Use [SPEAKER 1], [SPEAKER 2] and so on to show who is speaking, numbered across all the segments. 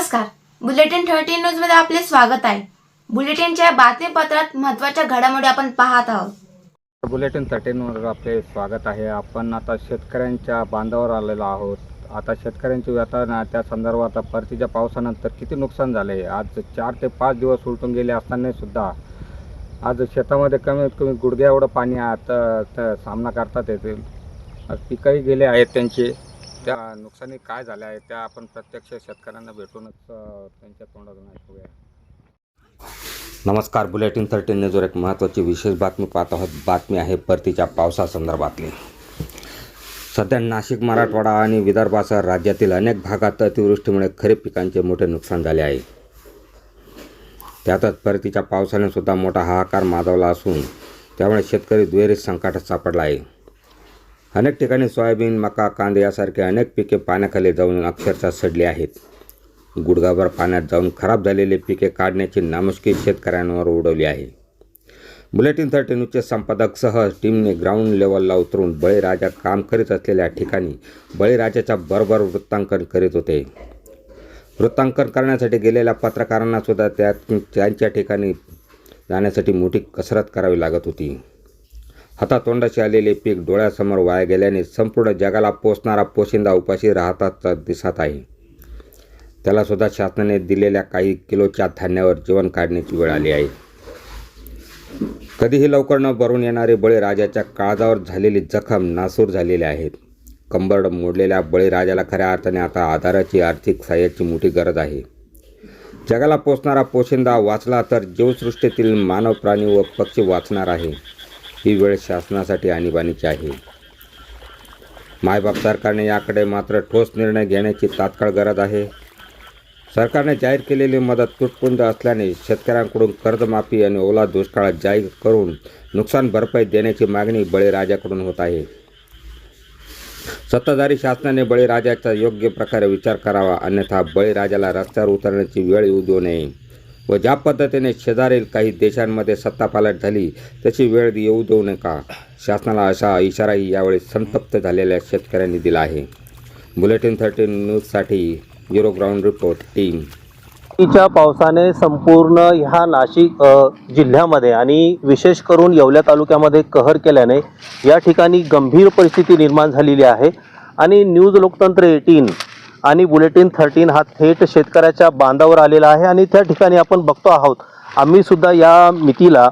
[SPEAKER 1] नमस्कार. Bulletin thirteen न्यूजमध्ये आपले स्वागत आहे. बुलेटिनच्या बातमीपत्रात महत्त्वाच्या घडामोडी आपण पाहत आहोत.
[SPEAKER 2] बुलेटिन थर्टीनवर आपले स्वागत आहे. आपण आता शेतकऱ्यांच्या बांधावर आलेलो आहोत. आता शेतकऱ्यांची व्यथा त्या संदर्भात आता परतीच्या पावसानंतर किती नुकसान झाले? आज चार ते पाच दिवस उलटून गेले असताना सुद्धा. आज शेतामध्ये कमीत कमी गुडघ्या एवढं पाणी आता तर सामना करतात येतील पिकंही गेले आहेत त्यांचे. त्या नुकसानी काय झाले आहे त्या आपण प्रत्यक्ष शेतकऱ्यांना भेटूनच त्यांच्या तोंडातून ऐकूया
[SPEAKER 3] नमस्कार बुलेटिन थर्टीन न्यूजवर एक महत्त्वाची विशेष बातमी पाहत आहोत. बातमी आहे परतीच्या पावसासंदर्भातली सध्या नाशिक मराठवाडा आणि विदर्भासह राज्यातील अनेक भागात अतिवृष्टीमुळे खरीप पिकांचे मोठे नुकसान झाले आहे. त्यातच परतीच्या पावसाने सुद्धा मोठा हाहाकार माजवला असून त्यामुळे शेतकरी दुहेरी संकटात सापडला आहे. अनेक ठिकाणी सोयाबीन मका कांदे यासारखे अनेक पिके पाण्याखाली जाऊन अक्षरशः सडली आहेत. गुडघाभर पाण्यात जाऊन खराब झालेले पिके काढण्याची नामुष्की शेतकऱ्यांवर उडवली आहे. बुलेटिन थर्टी न्यूजचे संपादकसह टीमने ग्राउंड लेवलला उतरून बळीराजा काम करीत असलेल्या ठिकाणी बळीराजाच्या बरोबर वृत्तांकन करीत होते. वृत्तांकन करण्यासाठी गेलेल्या पत्रकारांना सुद्धा त्या त्यांच्या ठिकाणी जाण्यासाठी मोठी कसरत करावी लागत होती. हातातोंडाशी आलेले पीक डोळ्यासमोर वाया गेल्याने संपूर्ण जगाला पोचणारा पोशिंदा उपाशी राहताच दिसत आहे. त्यालासुद्धा शासनाने दिलेल्या काही किलोच्या धान्यावर जीवन काढण्याची वेळ आली आहे. कधीही लवकर न भरून येणारे बळीराजाच्या काळजावर झालेली जखम नासूर झालेली आहेत कंबरड मोडलेल्या बळीराजाला खऱ्या अर्थाने आता आधाराची आर्थिक सहाय्याची मोठी गरज आहे. जगाला पोचणारा पोशिंदा वाचला तर जीवसृष्टीतील मानव प्राणी व पक्षी वाचणार आहे. ही वेळ शासनासाठी आणीबाणीची आहे. मायबाप सरकारने याकडे मात्र ठोस निर्णय घेण्याची तात्काळ गरज आहे. सरकारने जाहीर केलेली मदत तुटपुंज असल्याने शेतकऱ्यांकडून कर्जमाफी आणि ओला दुष्काळात जाहीर करून नुकसान भरपाई देण्याची मागणी बळीराजाकडून होत आहे. सत्ताधारी शासनाने बळीराजाचा योग्य प्रकारे विचार करावा अन्यथा बळीराजाला रस्त्यावर उतरण्याची वेळ येऊ देऊ नये. व ज्या पद्धतीने शेजारील काही देशांमध्ये सत्तापालट झाली तशी वेळ येऊ देऊ नका. शासनाला अशा इशाराही यावेळी संतप्त झालेल्या शेतकऱ्यांनी दिला आहे. बुलेटिन थर्टीन न्यूजसाठी झिरो ग्राउंड रिपोर्ट टीम.
[SPEAKER 4] च्या पावसाने संपूर्ण ह्या नाशिक जिल्ह्यामध्ये आणि विशेष करून येवल्या तालुक्यामध्ये कहर केल्याने या ठिकाणी गंभीर परिस्थिती निर्माण झालेली आहे. आणि न्यूज लोकतंत्र एटीन आणि बुलेटिन थर्टीन हा थेट शेतकऱ्याच्या बांधावर आलेला आहे आणि त्या ठिकाणी आपण बघतो आहोत आम्ही सुद्धा या मितीला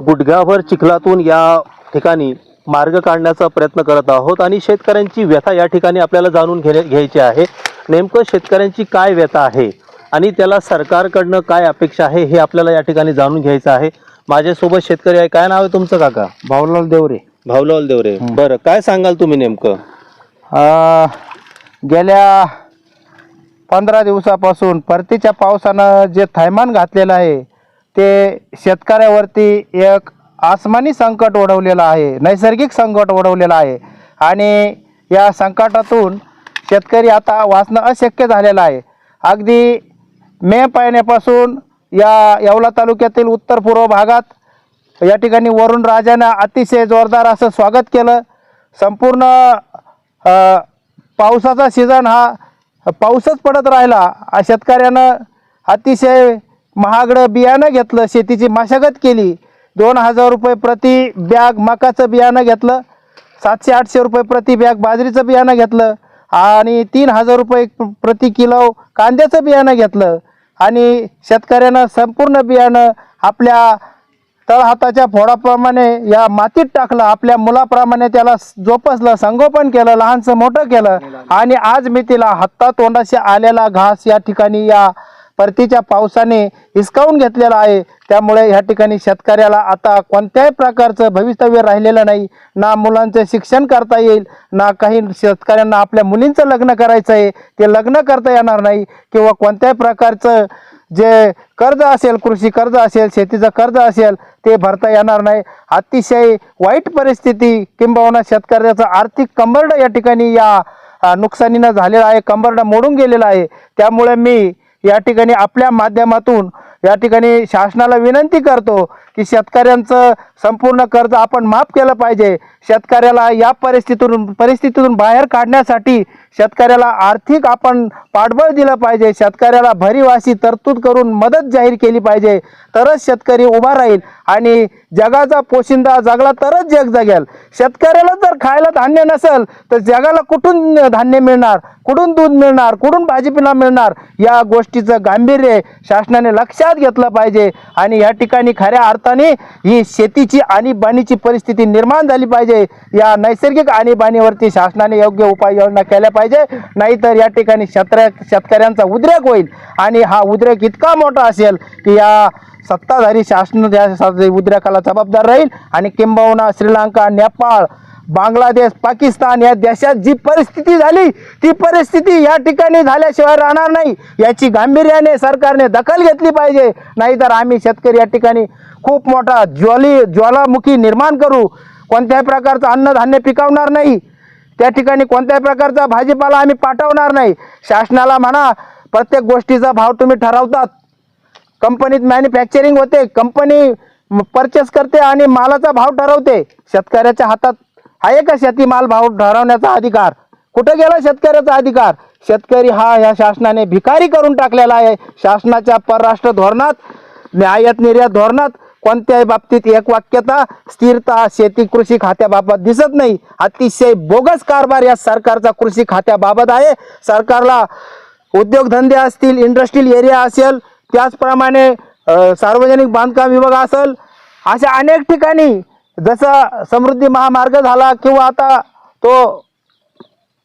[SPEAKER 4] गुडघ्याभर चिखलातून या ठिकाणी मार्ग काढण्याचा प्रयत्न करत आहोत आणि शेतकऱ्यांची व्यथा या ठिकाणी आपल्याला जाणून घेणे घ्यायची आहे. नेमकं शेतकऱ्यांची काय व्यथा आहे आणि त्याला सरकारकडनं काय अपेक्षा आहे हे आपल्याला या ठिकाणी जाणून घ्यायचं आहे. माझ्यासोबत शेतकरी आहे. काय नाव आहे तुमचं काका?
[SPEAKER 5] भाऊलाल देवरे.
[SPEAKER 4] भाऊलाल देवरे. बरं काय सांगाल तुम्ही नेमकं?
[SPEAKER 5] गेल्या पंधरा दिवसापासून परतीच्या पावसानं जे थैमान घातलेलं आहे ते शेतकऱ्यावरती एक आसमानी संकट ओढवलेलं आहे नैसर्गिक संकट ओढवलेलं आहे. आणि या संकटातून शेतकरी आता वाचणं अशक्य झालेलं आहे. अगदी मे महिन्यापासून या येवला तालुक्यातील उत्तर पूर्व भागात या ठिकाणी वरुण राजानं अतिशय जोरदार असं स्वागत केलं. संपूर्ण पावसाचा सीझन हा पाऊसच पडत राहिला. शेतकऱ्यानं अतिशय महागडं बियाणं घेतलं शेतीची मशागत केली. दोन हजार रुपये प्रति बॅग मकाचं बियाणं घेतलं सातशे आठशे रुपये प्रति बॅग बाजरीचं बियाणं घेतलं आणि तीन हजार रुपये प्रति किलो कांद्याचं बियाणं घेतलं. आणि शेतकऱ्यानं संपूर्ण बियाणं आपल्या तळहाताच्या फोडाप्रमाणे या मातीत टाकलं आपल्या मुलाप्रमाणे त्याला जोपासलं संगोपन केलं लहानसं मोठं केलं. आणि आज मी तिला हाता तोंडाशी आलेला घास या ठिकाणी या परतीच्या पावसाने हिसकावून घेतलेला आहे. त्यामुळे या ठिकाणी शेतकऱ्याला आता कोणत्याही प्रकारचं भवितव्य राहिलेलं नाही. ना मुलांचं शिक्षण करता येईल ना काही शेतकऱ्यांना आपल्या मुलींचं लग्न करायचं आहे. ते लग्न करता येणार नाही किंवा कोणत्याही प्रकारचं जे कर्ज असेल कृषी कर्ज असेल शेतीचं कर्ज असेल ते भरता येणार नाही. अतिशय वाईट परिस्थिती किंबहुना शेतकऱ्याचं आर्थिक कंबरडं या ठिकाणी या नुकसानीनं झालेलं आहे. कंबरडं मोडून गेलेलं आहे. त्यामुळे मी या ठिकाणी आपल्या माध्यमातून या ठिकाणी शासनाला विनंती करतो की शेतकऱ्यांचं संपूर्ण कर्ज आपण माफ केलं पाहिजे. शेतकऱ्याला या परिस्थितीतून परिस्थितीतून बाहेर काढण्यासाठी शेतकऱ्याला आर्थिक आपण पाठबळ दिलं पाहिजे. शेतकऱ्याला भरीवासी तरतूद करून मदत जाहीर केली पाहिजे. तरच शेतकरी उभा राहील आणि जगाचा पोशिंदा जगला तरच जग जगेल. शेतकऱ्याला जर खायला धान्य नसेल तर जगाला कुठून धान्य मिळणार? कुठून दूध मिळणार? कुठून भाजीपाला मिळणार? या गोष्टीचं गांभीर्य शासनाने लक्षात घेतलं पाहिजे. आणि या ठिकाणी खऱ्या अर्थाने ही शेतीची आणीबाणीची परिस्थिती निर्माण झाली पाहिजे. या नैसर्गिक आणीबाणीवरती शासनाने योग्य उपाययोजना केल्या पाहिजे. नाहीतर या ठिकाणी शेतकऱ्या शेतकऱ्यांचा उद्रेक होईल. आणि हा उद्रेक इतका मोठा असेल की या सत्ताधारी शासन या उद्रेकाला जबाबदार राहील. आणि किंबहुना श्रीलंका नेपाळ बांगलादेश पाकिस्तान या देशात जी परिस्थिती झाली ती परिस्थिती या ठिकाणी झाल्याशिवाय राहणार नाही. याची गांभीर्याने सरकारने दखल घेतली पाहिजे. नाहीतर आम्ही शेतकरी या ठिकाणी खूप मोठा ज्वाली ज्वालामुखी निर्माण करू. कोणत्याही प्रकारचं अन्नधान्य पिकवणार नाही. त्या ठिकाणी कोणत्याही प्रकारचा भाजीपाला आम्ही पाठवणार नाही. शासनाला म्हणा प्रत्येक गोष्टीचा भाव तुम्ही ठरवतात. कंपनीत मॅन्युफॅक्चरिंग होते. कंपनी परचेस करते आणि मालाचा भाव ठरवते. शेतकऱ्याच्या हातात आहे का शेतीमाल भाव ठरवण्याचा अधिकार. कुठं गेला शेतकऱ्याचा अधिकार? शेतकरी हा या शासनाने भिकारी करून टाकलेला आहे. शासनाच्या परराष्ट्र धोरणात आयात निर्यात धोरणात कोणत्याही बाबतीत एक वाक्यता स्थिरता शेती कृषी खात्याबाबत दिसत नाही. अतिशय बोगस कारभार या सरकारचा कृषी खात्याबाबत आहे. सरकारला उद्योगधंदे असतील इंडस्ट्रियल एरिया असेल त्याचप्रमाणे सार्वजनिक बांधकाम विभाग असेल अशा अनेक ठिकाणी जसं समृद्धी महामार्ग झाला किंवा आता तो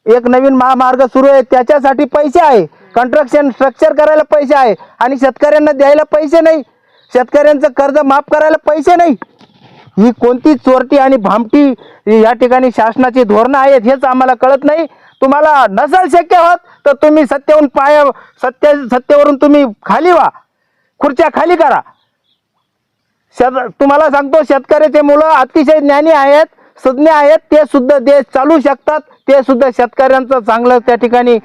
[SPEAKER 5] एक नवीन महामार्ग सुरू आहे त्याच्यासाठी पैसे आहे. कंस्ट्रक्शन स्ट्रक्चर करायला पैसे आहे आणि शेतकऱ्यांना द्यायला पैसे नाही. शेतकऱ्यांचं कर्ज माफ करायला पैसे नाही. ही कोणती चोरटी आणि भामटी या ठिकाणी शासनाची धोरणं आहेत हेच आम्हाला कळत नाही. तुम्हाला नसेल शक्य होत तर तुम्ही सत्तेवरून पाया सत्य सत्तेवरून तुम्ही खाली व्हा. खुर्च्या खाली करा. शेत तुम्हाला सांगतो शेतकऱ्याचे मुलं अतिशय ज्ञानी आहेत सज्ञ आहेत. ते सुद्धा देश चालू शकतात. ते सुद्धा शेतकऱ्यांचं चांगलं त्या ठिकाणी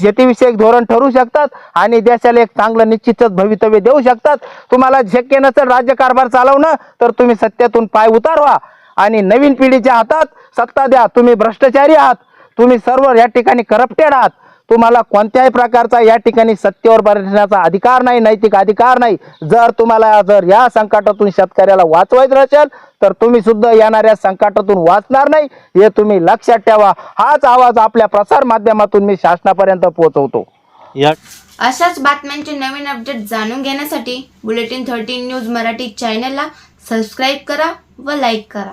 [SPEAKER 5] शेतीविषयक धोरण ठरू शकतात आणि देशाला एक चांगलं निश्चितच भवितव्य देऊ शकतात. तुम्हाला शक्य नसेल राज्यकारभार चालवणं तर तुम्ही सत्यातून पाय उतारवा आणि नवीन पिढीच्या हातात सत्ता द्या. तुम्ही भ्रष्टाचारी आहात. तुम्ही सर्व या ठिकाणी करप्टेड आहात. तुम्हाला कोणत्याही प्रकारचा या ठिकाणी सत्तेवर बसण्याचा अधिकार नाही नैतिक अधिकार नाही. जर तुम्हाला जर या संकटातून शेतकऱ्याला वाचवायचं असेल तर तुम्ही सुद्धा येणाऱ्या संकटातून वाचणार नाही. हे तुम्ही लक्षात ठेवा. हाच आवाज आपल्या प्रसार माध्यमातून मी शासनापर्यंत पोहोचवतो.
[SPEAKER 4] या
[SPEAKER 1] अशाच बातम्यांचे नवीन अपडेट जाणून घेण्यासाठी बुलेटिन थर्टीन न्यूज मराठी चॅनलला सबस्क्राईब करा व लाईक करा.